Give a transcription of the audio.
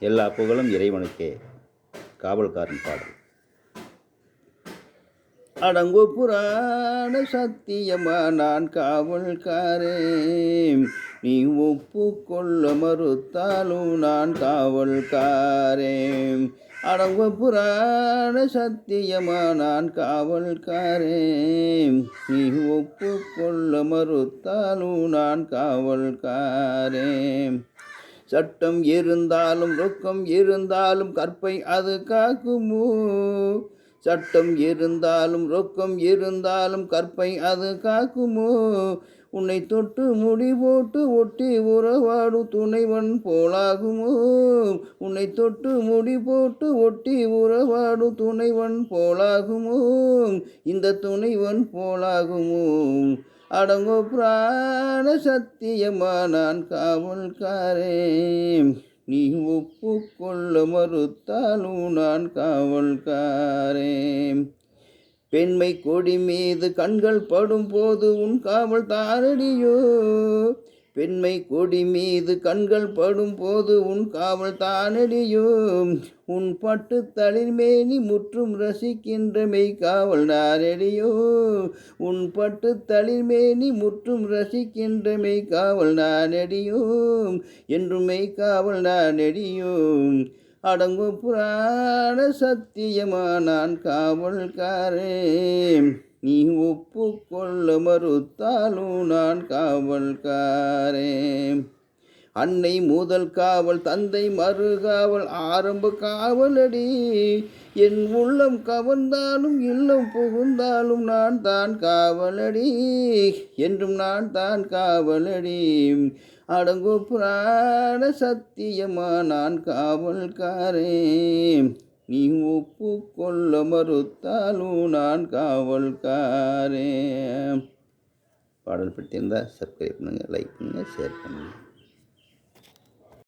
எல்லா புகழும் இறைவனுக்கே. காவல்காரன் பாடல். அடங்கோ புராண சத்தியமா நான் காவல்காரேன். நீ ஒப்புக்கொள்ள மறுத்தாலும் நான் காவல்காரேன். அடங்கோ புராண சத்தியமா நான் காவல்காரேன். நீ ஒப்புக்கொள்ள மறுத்தாலும் நான் காவல்காரேன். சட்டம் இருந்தாலும் ரொக்கம் இருந்தாலும் கற்பை அது காக்குமோ? சட்டம் இருந்தாலும் ரொக்கம் இருந்தாலும் கற்பை அது காக்குமோ? உன்னை தொட்டு முடி போட்டு ஒட்டி உறவாடும் துணைவன் போலாகுமோ? உன்னை தொட்டு முடி போட்டு ஒட்டி உறவாடும் துணைவன் போலாகுமோ? இந்த துணைவன் போலாகுமோ? அடங்கோ பிராண சத்தியமா நான் காவல்காரே. நீ ஒப்புக்கொள்ள மறுத்தாலும் நான் காவல்காரேன் பெண்மை கொடி மீது கண்கள் படும் போது உன் காவல் தாரடியோ. பெண்மை கொடி மீது கண்கள் படும் போது உன் காவல் தானடியும். உன் பட்டு தளிர்மேனி முற்றும் ரசிக்கின்ற மெய் காவல் நானடியோ உன் பட்டு தளிர்மேனி முற்றும் ரசிக்கின்ற மெய் காவல் நானடியும். என்றும் மெய் காவல் நானடியும். அடங்கும் புராண சத்தியமா நான் காவல்காரே. நீ ஒப்புக்கொள்ள மறுத்தாலும் நான் காவல்காரேன். அன்னை முதல் காவல் தந்தை மறுகாவல் ஆரம்ப காவலடி. என் உள்ளம் கவர்ந்தாலும் இல்லம் புகுந்தாலும் நான் தான் காவலடி. என்றும் நான் தான் காவலடி. அடங்கு புராண சத்தியமா நான் காவல்காரேன். நீ ஒப்புக்கொள்ள மறுத்தாலும் நான் காவல்காரேன் பாடல் பிடித்திருந்தால் சப்ஸ்கிரைப் பண்ணுங்கள் லைக் பண்ணுங்கள் ஷேர் பண்ணுங்கள்